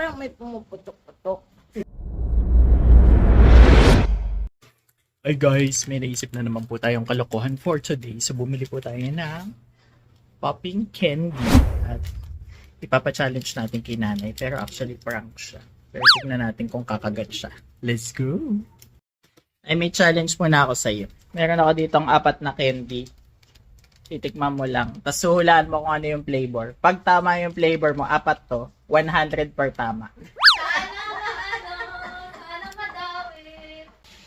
parang may pumuputok-putok. Ay guys, may naisip na naman po tayong kalokohan for today. So bumili po tayo ng popping candy. At ipapa-challenge natin kay nanay. Pero actually prank siya. Pero tignan natin kung kakagat siya. Let's go! Ay may challenge muna ako sa'yo. Meron ako ditong apat na candy. Titikman mo lang. Tapos suhulaan mo kung ano yung flavor. Pag tama yung flavor mo, apat to, 100 per tama.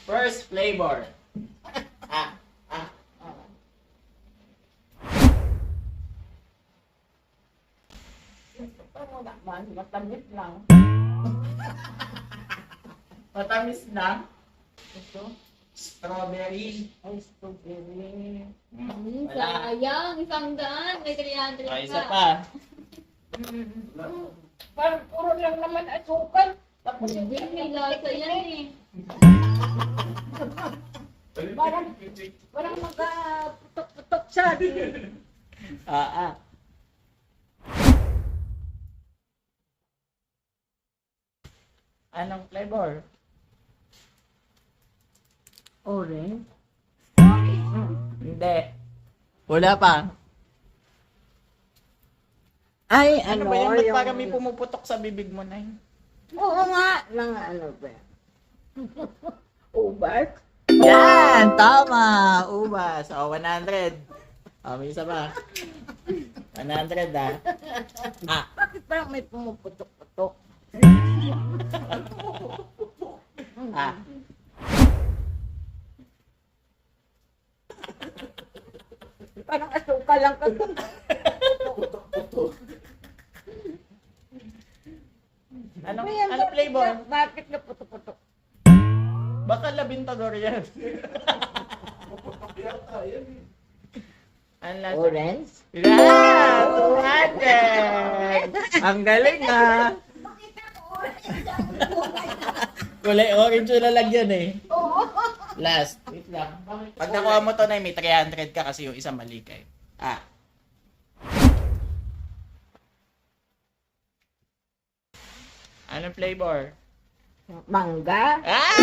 First flavor. Ano naman, matamis lang. Matamis na. Ito. Strawberry. Ay, strawberry. Hmm, Wala. sayang, isang daan, may 300 O, pa. isa pa. Parang puro lang naman asukal. Tapos Hindi, may lasa yan eh. parang, parang magka-putok-putok siya. Ah, ah. Anong flavor? Orange? Hindi. Wala pa. Ay, Ano, ano, ba yan? Ba't yung... parang may pumuputok sa bibig mo na yun? Oo nga, ng ano ba? Ubat? Yan! Tama! Ubas. O, 100. O, may isa pa. 100 ah. Ah. Bakit parang may pumuputok-putok? Ah. Parang asukal lang kasi. Anong, Ayan, anong flavor? Bakit na putok-putok? Baka labintador yan. Ang lasa? Orange? Yeah! 200! Ang galing ah! Kulay orange yung lalagyan eh. Last. Wait lang. Pag nakuha mo to na may 300 ka kasi yung isang mali ka eh. Ah. Anong flavor? Mangga? Ah!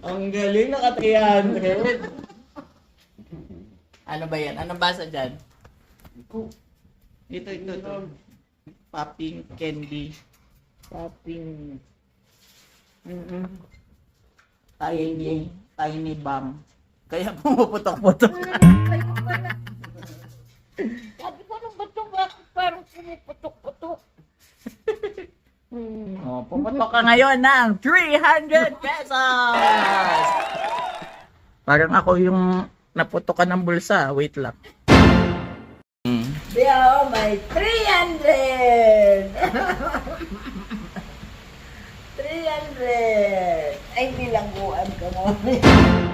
Ang galing, naka 300. Ano ba yan? Anong basa dyan? Ito, ito, ito. Popping candy. Topping. Mm-mm. Tiny, tiny bomb. Kaya pumuputok-putok. Sabi ko, ano ba ito? Bakit parang pumuputok-putok? Hmm. oh, pumutok ka ngayon ng 300 pesos! Parang ako yung naputokan ng bulsa. Wait lang. Mm. Yo, may 300! 300! Ay, bilangguan ka mo.